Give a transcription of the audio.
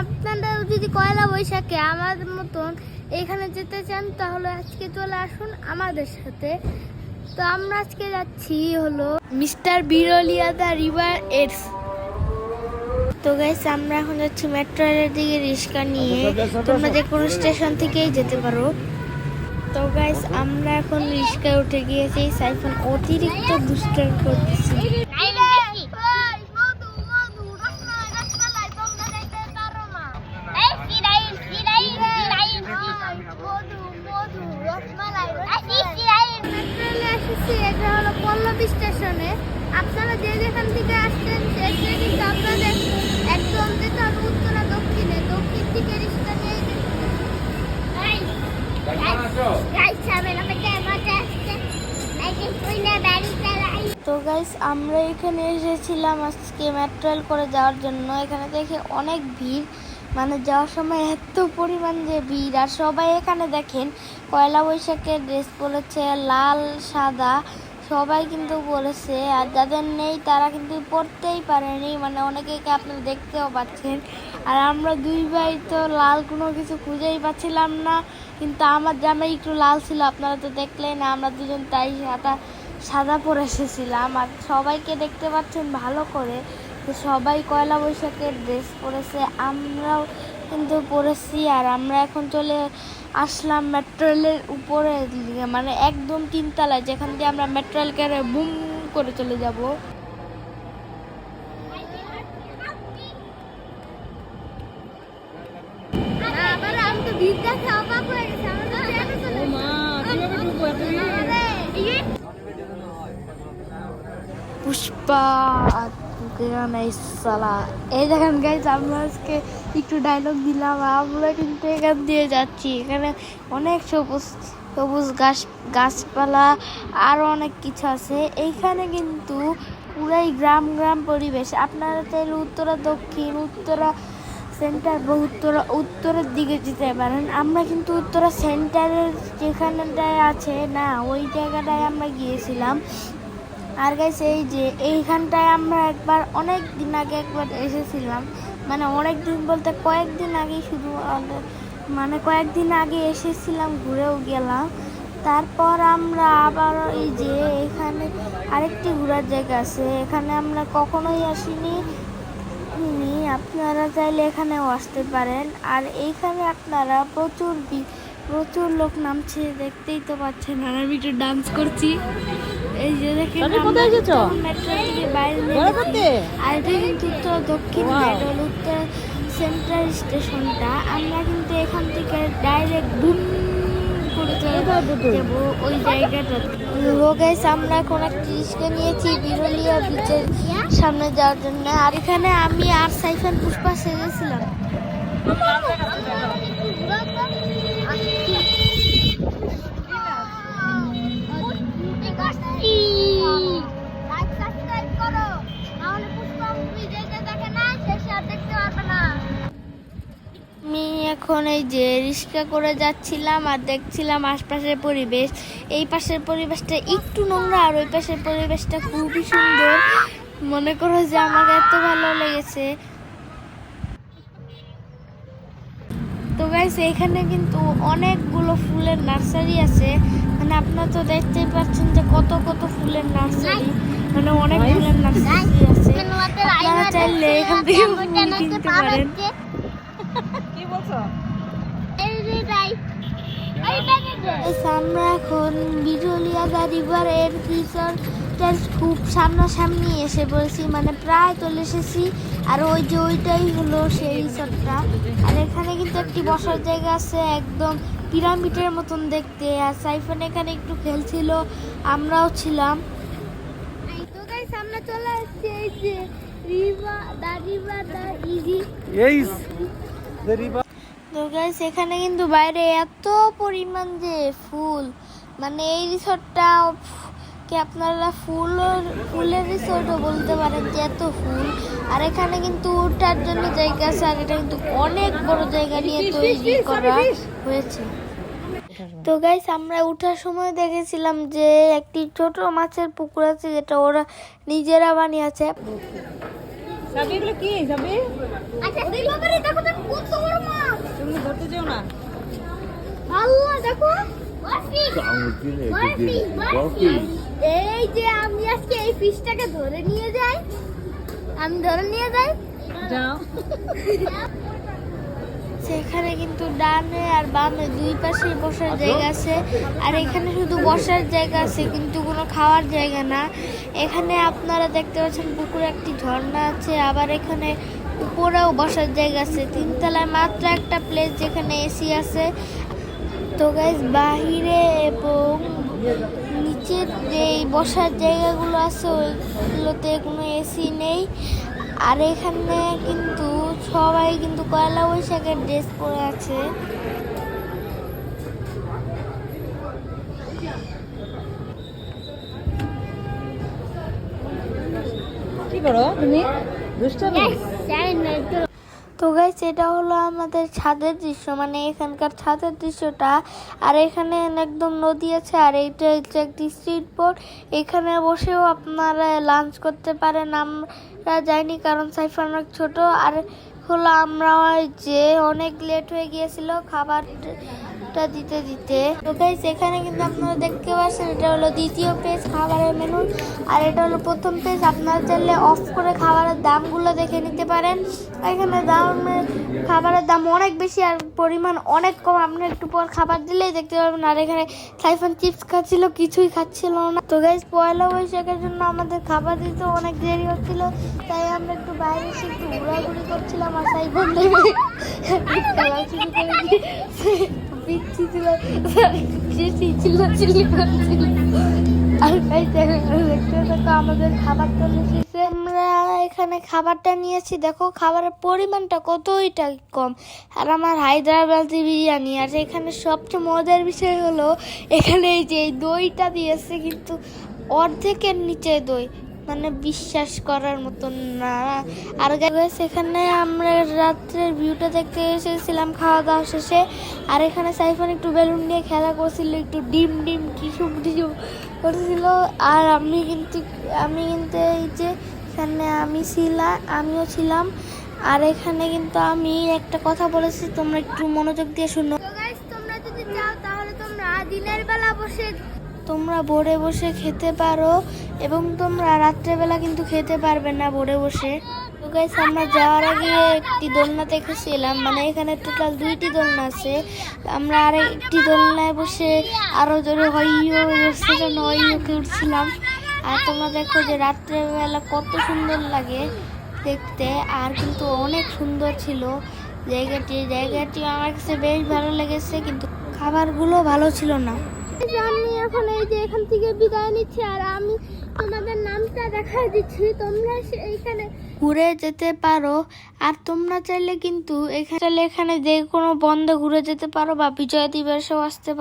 আপনারা যদি পয়লা বৈশাখে আমাদের মতন এখানে যেতে চান, তাহলে আজকে চলে আসুন আমাদের সাথে। তো আমরা আজকে যাচ্ছি হলো মিস্টার বিরলিয়া দা রিভার এডস। তো গাইস আমরা এখন যাচ্ছি মেট্রো রেলের দিকে রিক্সা নিয়ে। তোমরা যে কোনো স্টেশন থেকেই যেতে পারো। তো গাইস আমরা এখন রিক্সায় উঠে গিয়েছি। সাইফোন অতিরিক্ত দুষ্টার করতেছি পল্লবী স্টেশনে আপনারা যে যেখান থেকে আসছেন সেখানে কিন্তু আপনাদের একদম যেতে হবে উত্তরা দক্ষিণে দক্ষিণ দিকে রিক্সা নিয়ে তো গাইস আমরা এখানে এসেছিলাম আজকে মেট্রোল করে যাওয়ার জন্য। এখানে দেখে অনেক ভিড়। মানে যাওয়ার সময় এত পরিমাণ যে ভিড়। আর সবাই এখানে দেখেন, পয়লা বৈশাখের ড্রেস পরেছে, লাল, সাদা। সবাই কিন্তু বলেছে, আর যাদের নেই তারা কিন্তু পরতেই পারেনি। মানে অনেকেকে আপনারা দেখতেও পাচ্ছেন। আর আমরা দুই ভাই তো লাল কোনো কিছু খুঁজেই পাচ্ছিলাম না। কিন্তু আমার জামাই একটু লাল ছিল, আপনারা তো দেখলেন, আমরা দুজন তাই সাদা সাদা পরে এসেছিলাম আর সবাইকে দেখতে পাচ্ছেন ভালো করে। সবাই কয়লা বৈশাখের ড্রেস পরেছে, আমরাও কিন্তু পরেছি আর আমরা এখন চলে আসলাম মেট্রো রেলের উপরে মানে একদম তিনতলায়, যেখান দিয়ে আমরা মেট্রো রেল করে বুম করে চলে যাব। আমি তো ভিড় দেখে অবাক হয়ে গেছি আমার তো ট্রেনে চলে মা কীভাবে ঢুকবো এত ভিড়? পুষ্পা সালা এই দেখেন গাইজ আমরা আজকে একটু ডায়লগ দিলাম, আমরা কিন্তু এখান দিয়ে যাচ্ছি। এখানে অনেক সবুজ সবুজ গাছ, গাছপালা আরও অনেক কিছু আছে। এইখানে কিন্তু পুরাই গ্রাম গ্রাম পরিবেশ। আপনারা চাইলে উত্তরা, দক্ষিণ, উত্তরা সেন্টার বা উত্তরা, উত্তরের দিকে যেতে পারেন। আমরা কিন্তু উত্তরা সেন্টারের যেখানটায় আছে না, ওই জায়গাটায় আমরা গিয়েছিলাম। আর গাইস এই যে এইখানটায় আমরা একবার অনেক দিন আগে একবার এসেছিলাম। মানে অনেক দিন বলতে কয়েকদিন আগে শুধু মানে কয়েকদিন আগে এসেছিলাম, ঘুরেও গেলাম। তারপর আমরা আবার এই যে এখানে আরেকটি ঘোরার জায়গা আছে। এখানে আমরা কখনোই আসিনি। আপনারা চাইলে এখানেও আসতে পারেন। আর এইখানে আপনারা প্রচুর প্রচুর লোক নামছে, দেখতেই তো পাচ্ছেন। আর আমি একটু ডান্স করছি। এই যে দেখেন আমরা কোথায় এসেছ? যখন মেট্রো থেকে বাইরে করতে? আর এটা কিন্তু উত্তর দক্ষিণ. উত্তর সেন্ট্রাল স্টেশনটা আমরা কিন্তু এখান থেকে ডাইরেক্ট বুম ওই জায়গাটা গাইস আমরা এখন একটা রিস্কা নিয়েছি বিরলিয়া বিচের সামনে যাওয়ার জন্য আর এখানে আমি আর সাইফান পুষ্পা সেজেছিলাম এখন এই যে রিক্সা করে যাচ্ছিলাম আর দেখছিলাম আশপাশের পরিবেশ। এই পাশের পরিবেশটা একটু নোংরা আর ওই পাশের পরিবেশটা খুবই সুন্দর। মনে করো যে আমার এত ভালো লেগেছে। তো গাইস এখানে কিন্তু অনেকগুলো ফুলের নার্সারি আছে। মানে আপনারা তো দেখতেই পাচ্ছেন যে কত কত ফুলের নার্সারি। মানে অনেক ফুলের নার্সারি আছে। আপনারা চাইলে এখান থেকে ফুল কিনতে পারেন। কি বলছো? আমরা এখন বিজলিয়া খুব সামনাসামনি এসে পড়েছি। মানে প্রায় চলে এসেছি। আর ওই যে ওইটাই হলো সেই রিসর্টটা। আর এখানে কিন্তু একটি বসার জায়গা আছে একদম পিরামিডের মতন দেখতে। আর সাইফান এখানে একটু খেলছিল। আমরাও ছিলাম। তো আমরা চলে আসছি। এই যে রিভার দা রিভার দা ইজি তো গাইস এখানে কিন্তু বাইরে এত পরিমাণ যে ফুল। মানে এই রিসোর্টটা কি আপনারা ফুল ফুলের রিসোর্টও বলতে পারেন যে এত ফুল। আর এখানে কিন্তু ওঠার জন্য জায়গা আছে আর এটা কিন্তু অনেক বড় জায়গা নিয়ে তৈরি করা হয়েছে। তো গাইস আমরা ওঠার সময় দেখেছিলাম যে একটি ছোট মাছের পুকুর আছে যেটা ওরা নিজেরা বানিয়েছে। সাবি এগুলো কি সাবি আচ্ছা দিলবারে দেখো তো কত বড় মাছ। তুমি ধরতে যেও না। আল্লাহ দেখো। বরফি এই যে আমি আজকে এই ফিশটাকে ধরে নিয়ে যাই। আমি ধরে নিয়ে যাই। যাও। সেখানে কিন্তু ডানে আর বামে দুই পাশে বসার জায়গা আছে। আর এখানে শুধু বসার জায়গা আছে কিন্তু কোনো খাওয়ার জায়গা না। এখানে আপনারা দেখতে পাচ্ছেন পুকুরে একটি ঝর্ণা আছে আবার এখানে উপরেও বসার জায়গা আছে। তিনতলায় মাত্র একটা প্লেস যেখানে এসি আছে। তো গাইজ বাহিরে এবং নিচের যে বসার জায়গাগুলো আছে ওইগুলোতে কোনো এসি নেই। আর এখানে কিন্তু সবাই কিন্তু পয়লা বৈশাখের ড্রেস পরে আছে। কি করো তুমি? তো গাইস এটা হলো আমাদের ছাদের দৃশ্য। মানে এখানকার ছাদের দৃশ্যটা। আর এখানে একদম নদী আছে আর এইটা হচ্ছে একটি স্ট্রিট বোর্ড এখানে বসেও আপনারা লাঞ্চ করতে পারেন। আমরা যাইনি কারণ সাইফার অনেক ছোট। আর হলো আমরা যে অনেক লেট হয়ে গিয়েছিল খাবারটা দিতে দিতে। তো গাইস এখানে কিন্তু আপনারা দেখতে পাচ্ছেন, এটা হলো দ্বিতীয় পেজ খাবারের মেনু আর এটা হলো প্রথম পেজ আপনারা চাইলে অফ করে খাবারের দামগুলো দেখে নিতে পারেন। এখানে দাম খাবারের দাম অনেক বেশি আর পরিমাণ অনেক কম। আপনি একটু পর খাবার দিলেই দেখতে পারবেন। আর এখানে সাইফান চিপস খাচ্ছিল, কিছুই খাচ্ছিল না। তো গাইস পয়লা বৈশাখের জন্য আমাদের খাবার দিতে অনেক দেরি হচ্ছিল, তাই আমরা একটু বাইরে এসে একটু ঘোরাঘুরি করছিলাম আর সাইফান দেবে শুরু করে দিয়েছে পিচ্ছি ছিল চিঠি ছিল চিল্লি করছিল আর দেখতে দেখো আমাদের খাবার চলে এসেছে আমরা এখানে খাবারটা নিয়েছি, দেখো খাবারের পরিমাণটা কতইটা কম। আর আমার হায়দ্রাবাদি বিরিয়ানি, আর এখানে সবচেয়ে মজার বিষয় হলো, এখানে এই যে দইটা দিয়েছে, কিন্তু অর্ধেকের নিচে দই। মানে বিশ্বাস করার মতন না। আর গাইস এখানে আমরা রাত্রের ভিউটা দেখতে এসেছিলাম খাওয়া দাওয়া শেষে। আর এখানে সাইফান একটু বেলুন নিয়ে খেলা করছিল, একটু ডিম ডিম টিসুম টিসুম করছিল। আর আমি কিন্তু আমি কিন্তু এই যে, এখানে আমি ছিলাম আমিও ছিলাম। আর এখানে কিন্তু আমি একটা কথা বলেছি, তোমরা একটু মনোযোগ দিয়ে শুনো। তোমরা যদি চাও তাহলে তোমরা দিনের বেলা বসে তোমরা বোর্ডে বসে খেতে পারো এবং তোমরা রাত্রেবেলা কিন্তু খেতে পারবে না বোর্ডে বসে। তো গাইস আমরা যাওয়ার আগে একটি দোলনা দেখেছিলাম মানে এখানে টোটাল দুইটি দোলনা আছে। আমরা আর একটি দোলনায় বসে আরও জোরে হইও সেজন্য হইওকে উঠছিলাম। আর তোমরা দেখো যে রাত্রেবেলা কত সুন্দর লাগে দেখতে, আর কিন্তু অনেক সুন্দর ছিল। জায়গাটি জায়গাটি আমার কাছে বেশ ভালো লেগেছে, কিন্তু খাবারগুলো ভালো ছিল না। আমি এখন এই যে এখান থেকে বিদায় নিচ্ছি, আর আমি তোমাদের নামটা দেখা দিচ্ছি। তোমরা এইখানে ঘুরে যেতে পারো, আর তোমরা চাইলে কিন্তু এখানে এখানে যে কোনো বন্ধ ঘুরে যেতে পারো বা বিজয় দিবসেও আসতে পারো।